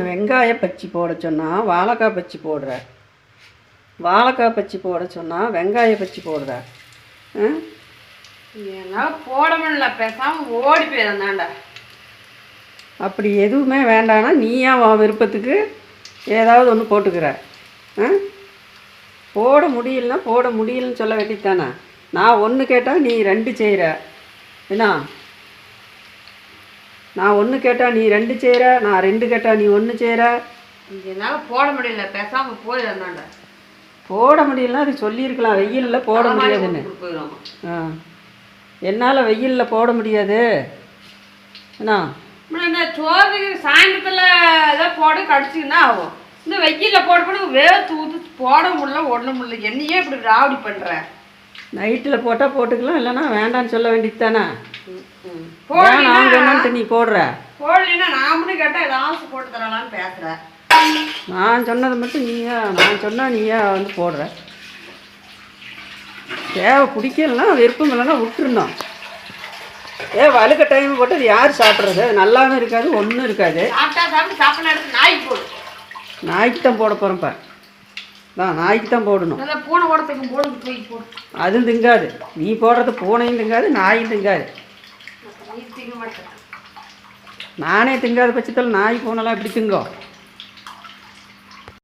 வெங்காய பச்சி போட சொன்னால் வாழைக்காய் பச்சி போடுற. வாழைக்காய் பச்சி போட சொன்னால் வெங்காய பச்சி போடுற. ஆ? என்னால் போட முடியல பேசாமல் ஓடி போயிருந்தாண்டா அப்படி எதுவுமே வேண்டானா நீயா உன் விருப்பத்துக்கு ஏதாவது ஒன்று போட்டுக்கிற. ஆ? போட முடியலன்னா போட முடியலன்னு சொல்ல வேண்டியதானே நான் ஒன்று கேட்டால் நீ ரெண்டு செய்கிற என்ன? நான் ஒன்று கேட்டால் நீ ரெண்டு செய்கிற நான் ரெண்டு கேட்டால் நீ ஒன்று செய்கிற என்னால் போட முடியல பேசாமல் போயிருந்தாண்டா போட முடியலன்னா அது சொல்லியிருக்கலாம் வெயிலில் போட முடியாதுன்னு ஆ. என்னால் வெயிலில் போட முடியாது. என்ன இந்த சாயந்தரத்தில் ஏதோ போட கடிச்சிங்கன்னா ஆகும்? இந்த வெயிலில் போட போட வேர்த்து ஊத்து போட முடியல ஒன்றும் முடியல. என்னையே இப்படி ராவடி பண்ணுற நைட்டில் போட்டால் போட்டுக்கலாம் இல்லைன்னா வேண்டான்னு சொல்ல வேண்டியது தானே? ஏன் நான் நீ போடுற? போடலைன்னா நாமளும் கேட்டால் ஏதாவது போட்டு தரலான்னு பேசுகிறேன் நான் சொன்னதை மட்டும் நீயா நான் சொன்னால் நீயா வந்து போடுற. தேவை பிடிக்கலன்னா விருப்பம் இல்லைன்னா விட்டுருந்தோம் ஏ வழுக்க டைம் போட்டு அது யார் சாப்பிட்றது? அது நல்லாவும் இருக்காது ஒன்றும் இருக்காது. நாய்க்கு தான் போட. போகிறேன்ப்பா நான் நாய்க்கு தான் போடணும். பூனை போடு. அதுவும் திங்காது. நீ போடுறது பூனையும் திங்காது நாயும் திங்காது. மாட்டேன். நானே திங்காத பட்சத்தில் நாய் பூனைலாம் எப்படி திங்கோ